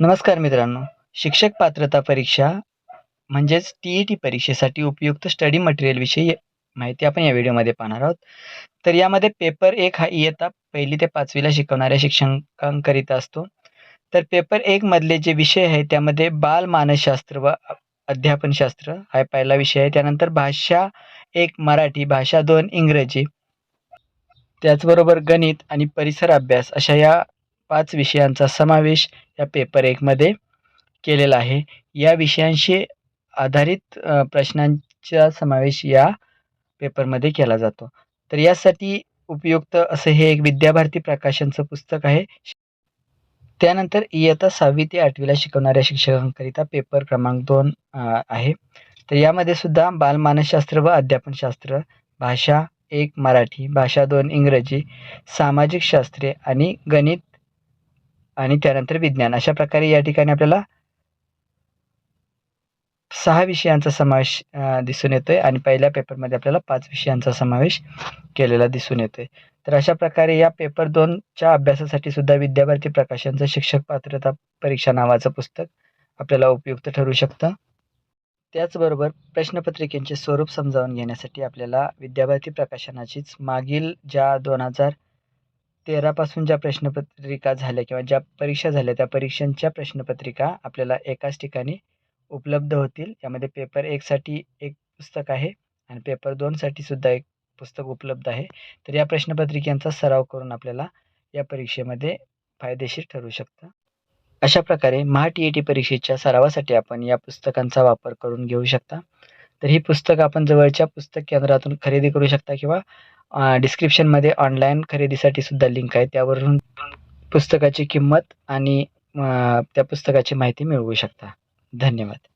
नमस्कार मित्रांनो. शिक्षक पात्रता परीक्षा म्हणजेच टी ई टी परीक्षेसाठी उपयुक्त स्टडी मटेरियलविषयी माहिती आपण या व्हिडिओमध्ये पाहणार आहोत. तर यामध्ये पेपर एक हा e इयत्ता पहिली ते पाचवीला शिकवणाऱ्या शिक्षकांकरिता असतो. तर पेपर एकमधले जे विषय आहे त्यामध्ये बालमानसशास्त्र व अध्यापनशास्त्र हा पहिला विषय आहे. त्यानंतर भाषा एक मराठी भाषा दोन इंग्रजी त्याचबरोबर गणित आणि परिसर अभ्यास अशा या पाच विषयांचा समावेश या पेपर एकमध्ये केलेला आहे. या विषयांशी आधारित प्रश्नांचा समावेश या पेपरमध्ये केला जातो. तर यासाठी उपयुक्त असं हे एक विद्याभारती प्रकाशनचं पुस्तक आहे. त्यानंतर इयत्ता सहावी ते आठवीला शिकवणाऱ्या शिक्षकांकरिता पेपर क्रमांक दोन आहे. तर यामध्ये सुद्धा बालमानसशास्त्र व अध्यापनशास्त्र भाषा एक मराठी भाषा दोन इंग्रजी सामाजिक शास्त्रे आणि गणित आणि त्यानंतर विज्ञान. अशा प्रकारे या ठिकाणी आपल्याला सहा विषयांचा समावेश दिसून येतोय आणि पहिल्या पेपरमध्ये आपल्याला पाच विषयांचा समावेश केलेला दिसून येतोय. तर अशा प्रकारे या पेपर दोनच्या अभ्यासासाठी सुद्धा विद्याभारती प्रकाशनचं शिक्षक पात्रता परीक्षा नावाचं पुस्तक आपल्याला उपयुक्त ठरू शकतं. त्याचबरोबर प्रश्नपत्रिकेचे स्वरूप समजावून घेण्यासाठी आपल्याला विद्याभारती प्रकाशनाचीच मागील ज्या दोन हजार तेरापासून ज्या प्रश्नपत्रिका झाल्या किंवा ज्या परीक्षा झाल्या त्या परीक्षांच्या प्रश्नपत्रिका आपल्याला एकाच ठिकाणी उपलब्ध होतील. यामध्ये पेपर एकसाठी एक पुस्तक आहे आणि पेपर दोनसाठी सुद्धा एक पुस्तक उपलब्ध आहे. तर या प्रश्नपत्रिकांचा सराव करून आपल्याला या परीक्षेमध्ये फायदेशीर ठरू शकतं. अशा प्रकारे महा टी ई टी परीक्षेच्या सरावासाठी आपण या पुस्तकांचा वापर करून घेऊ शकता. तर ही पुस्तक आपण जवळच्या पुस्तक केंद्रातून खरेदी करू शकता किंवा डिस्क्रिप्शनमध्ये ऑनलाईन खरेदीसाठी सुद्धा लिंक आहे. त्यावरून पुस्तकाची किंमत आणि त्या पुस्तकाची माहिती मिळवू शकता. धन्यवाद.